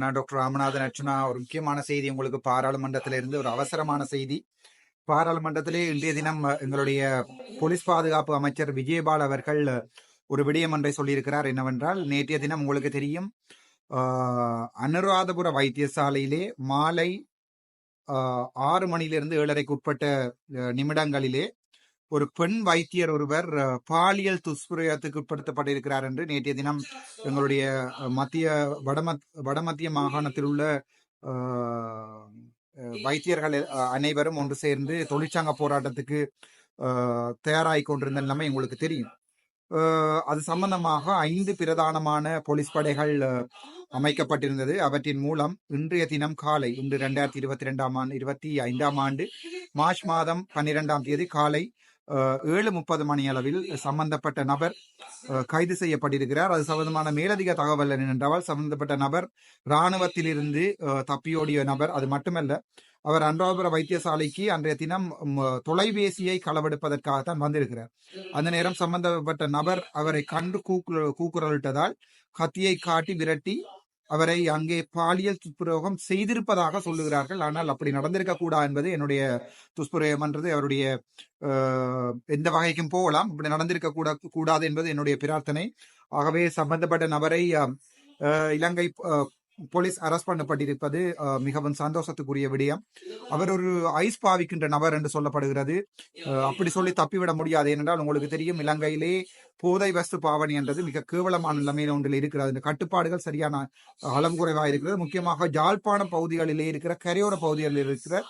நான் டாக்டர் ராமநாதன் அர்ச்சுனா ஒரு முக்கியமான செய்தி உங்களுக்கு பாராளுமன்றத்திலிருந்து ஒரு அவசரமான செய்தி. பாராளுமன்றத்திலே இன்றைய தினம் எங்களுடைய போலீஸ் பாதுகாப்பு அமைச்சர் விஜயபால் அவர்கள் ஒரு விடயம் ஒன்றை சொல்லியிருக்கிறார். என்னவென்றால் நேற்றைய தினம் உங்களுக்கு தெரியும் அனுராதபுர வைத்தியசாலையிலே மாலை ஆறு மணியிலிருந்து ஏழரைக்கு உட்பட்ட நிமிடங்களிலே ஒரு பெண் வைத்தியர் ஒருவர் பாலியல் துஷ்பிரயோகத்துக்கு உட்படுத்தப்பட்டிருக்கிறார் என்று நேற்றைய தினம் எங்களுடைய மத்திய வடமத் வடமத்திய மாகாணத்தில் உள்ள வைத்தியர்கள் அனைவரும் ஒன்று சேர்ந்து தொழிற்சங்க போராட்டத்துக்கு தயாராகி கொண்டிருந்த நிலைமை உங்களுக்கு தெரியும். அது சம்பந்தமாக ஐந்து பிரதானமான போலீஸ் படைகள் அமைக்கப்பட்டிருந்தது. அவற்றின் மூலம் இன்றைய தினம் காலை இன்று ரெண்டாயிரத்தி இருபத்தி ரெண்டாம் ஆண்டு இருபத்தி ஐந்தாம் ஆண்டு மார்ச் மாதம் பன்னிரெண்டாம் தேதி காலை ஏழு முப்பது மணி அளவில் சம்பந்தப்பட்ட நபர் கைது செய்யப்பட்டிருக்கிறார். அது சம்பந்தமான மேலதிக தகவல் என்னென்றால் சம்பந்தப்பட்ட நபர் இராணுவத்திலிருந்து தப்பியோடிய நபர் அது மட்டுமல்ல அவர் அன்றாபுர வைத்தியசாலைக்கு அன்றைய தினம் தொலைபேசியை தொலைபேசியை களவெடுப்பதற்காகத்தான் வந்திருக்கிறார். அந்த நேரம் சம்பந்தப்பட்ட நபர் அவரை கண்டு கூக்குரல் கூக்குரலிட்டதால் கத்தியை காட்டி விரட்டி அவரை அங்கே பாலியல் துஷ்பிரயோகம் செய்திருப்பதாக சொல்லுகிறார்கள். ஆனால் அப்படி நடந்திருக்க கூடாது என்பது என்னுடைய துஷ்பிரயோகம் என்றது அவருடைய எந்த வகைக்கும் போகலாம். இப்படி நடந்திருக்க கூட கூடாது என்பது என்னுடைய பிரார்த்தனை. ஆகவே சம்பந்தப்பட்ட நபரை இலங்கை போலீஸ் அரெஸ்ட் பண்ணப்பட்டிருப்பது மிகவும் சந்தோஷத்துக்குரிய விடயம். அவர் ஒரு ஐஸ் பாவிக்கின்ற நபர் என்று சொல்லப்படுகிறது. அப்படி சொல்லி தப்பிவிட முடியாது. ஏனென்றால் உங்களுக்கு தெரியும் இலங்கையிலே போதை வஸ்து பாவனை என்றது மிக கேவலமான நிலைமையில் ஒன்றில் இருக்கிறது. இந்த கட்டுப்பாடுகள் சரியான அளவு குறைவாக இருக்கிறது. முக்கியமாக ஜாழ்ப்பாண பகுதிகளிலே இருக்கிற கரையோர பகுதிகளில் இருக்கிற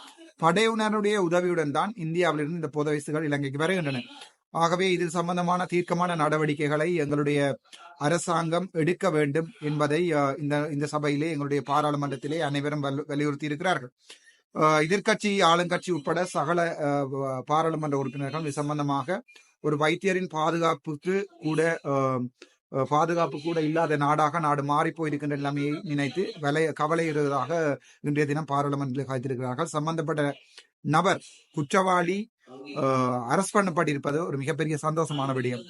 படையினருடைய உதவியுடன் தான் இந்தியாவிலிருந்து இந்த போதை வஸ்துகள் இலங்கைக்கு வருகின்றன. ஆகவே இது சம்பந்தமான தீர்க்கமான நடவடிக்கைகளை எங்களுடைய அரசாங்கம் எடுக்க வேண்டும் என்பதை இந்த இந்த சபையிலே எங்களுடைய பாராளுமன்றத்திலே அனைவரும் வலு- வலியுறுத்தி இருக்கிறார்கள் எதிர்கட்சி எதிர்க்கட்சி ஆளுங்கட்சி உட்பட சகல பாராளுமன்ற உறுப்பினர்கள் இது சம்பந்தமாக ஒரு வைத்தியரின் பாதுகாப்புக்கு கூட பாதுகாப்பு கூட இல்லாத நாடாக நாடு மாறி போயிருக்கின்ற நிலைமையை நினைத்து வலை கவலையிடுவதாக இன்றைய தினம் பாராளுமன்றத்தில் காய்த்திருக்கிறார்கள். சம்பந்தப்பட்ட நபர் குற்றவாளி அரஸ்ட் பண்ணப்பட்டிருப்பது ஒரு மிகப்பெரிய சந்தோஷமான விடயம்.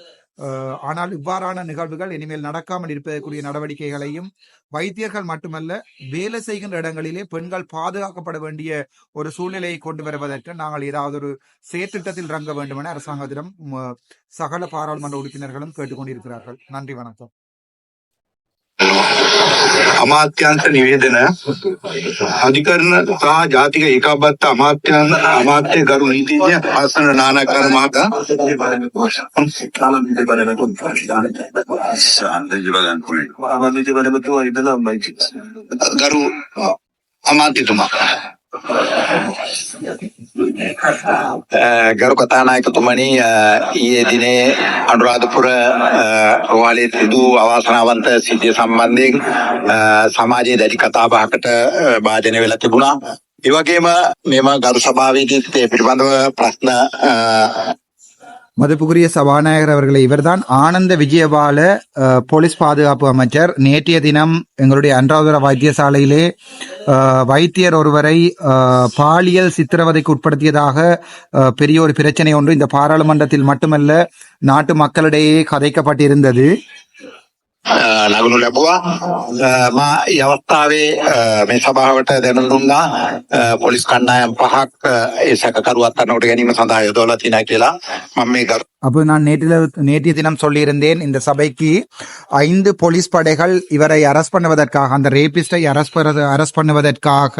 ஆனால் இவ்வாறான நிகழ்வுகள் இனிமேல் நடக்காமல் இருப்பதற்குரிய நடவடிக்கைகளையும் வைத்தியர்கள் மட்டுமல்ல வேலை செய்கின்ற இடங்களிலே பெண்கள் பாதுகாக்கப்பட வேண்டிய ஒரு சூழ்நிலையை கொண்டு வருவதற்கு நாங்கள் ஏதாவது ஒரு செயற்திட்டத்தில் இறங்க வேண்டும் என அரசாங்கத்திடம் சகல பாராளுமன்ற உறுப்பினர்களும் கேட்டுக்கொண்டிருக்கிறார்கள். நன்றி வணக்கம். अमात्यांश निवेदन अधिकरण सह जाति एकाबत्ता अमात्या अमात्य गुरु नीति नाना कर माता गरु अमात्य ගරු කතානායකතුමනි අ, ඊයේ දිනේ අනුරාධපුර අ, රෝහලේ සිදු අවාසනාවන්ත සිද්ධිය සම්බන්ධයෙන් අ, සමාජයේ දැඩි කතාබහකට අ, භාජනය වෙලා තිබුණා. ඒ වගේම මෙම ගරු සභාවේදීත් ඒ පිළිබඳව ප්‍රශ්න අ, மதிப்புக்குரிய சபாநாயகர் அவர்களை இவர்தான் ஆனந்த விஜயபால போலீஸ் பாதுகாப்பு அமைச்சர். நேற்றைய தினம் எங்களுடைய அன்றாவதுர வைத்தியசாலையிலே வைத்தியர் ஒருவரை பாலியல் சித்திரவதைக்கு உட்படுத்தியதாக பெரிய ஒரு பிரச்சனை ஒன்று இந்த பாராளுமன்றத்தில் மட்டுமல்ல நாட்டு மக்களிடையே கதைக்கப்பட்டிருந்தது. නගනු ලැබුවා අ, මා ඒ අවස්ථාවේ අ, මේ සභාවට දැනුම් දුන්නා අ, පොලිස් කණ්ඩායම් පහක් අ, ඒ සැකකරුවත් අන්නකට ගැනීම සඳහා යොදවලා තියෙනවා කියලා මම මේ ගරු அப்போ நான் நேற்றில நேற்றைய தினம் சொல்லியிருந்தேன் இந்த சபைக்கு ஐந்து போலீஸ் படைகள் இவரை அரஸ்ட் பண்ணுவதற்காக அந்த ரேபிஸ்டை அரஸ்ட் அரஸ்ட் பண்ணுவதற்காக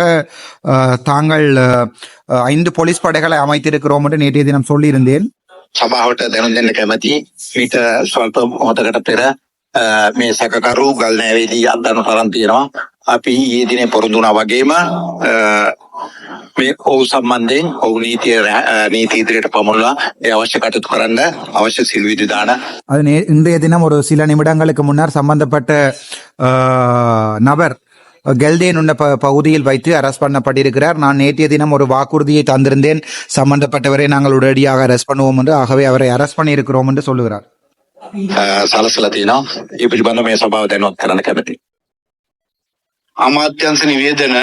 அஹ், தாங்கள் அஹ், அஹ், ஐந்து போலீஸ் படைகளை அமைத்திருக்கிறோம் என்று நேற்றைய தினம் சொல்லியிருந்தேன் සභාවට දැනුම් දෙන්න කැමති මීට ස්වල්ප මොහොතකට පෙර අ, මේ සැකකරු ගල් නෑවේදී අත්දන්න තරම් තියෙනවා අපි ඊයේ දිනේ පොරොන්දු වුණා වගේම අ, මේ ඔහු සම්බන්ධයෙන් ඔහු නීතිය රැ- අ, නීති ඉදිරියට පමුණලා ඒ අවශ්‍ය කටයුතු කරන්න අවශ්‍ය සිල් විධිදාන அது நே இன்றைய தினம் ஒரு சில நிமிடங்களுக்கு முன்னர் சம்பந்தப்பட்ட அஹ், நபர் கெல்தேன் உள்ள ப- பகுதியில் வைத்து அரஸ்ட் பண்ணப்பட்டிருக்கிறார் நான் நேற்றைய தினம் ஒரு வாக்குறுதியை தந்திருந்தேன் சம்பந்தப்பட்டவரை நாங்கள் உடனடியாக அரஸ்ட் பண்ணுவோம் என்று ஆகவே அவரை அரஸ்ட் பண்ணியிருக்கிறோம் என்று சொல்லுகிறார் අ, සලසලා තියෙනවා ඒ පිළිබඳව මේ සභාව දැනුවත් කරන්න කැමතියි අමාත්‍යංශ නිවේදන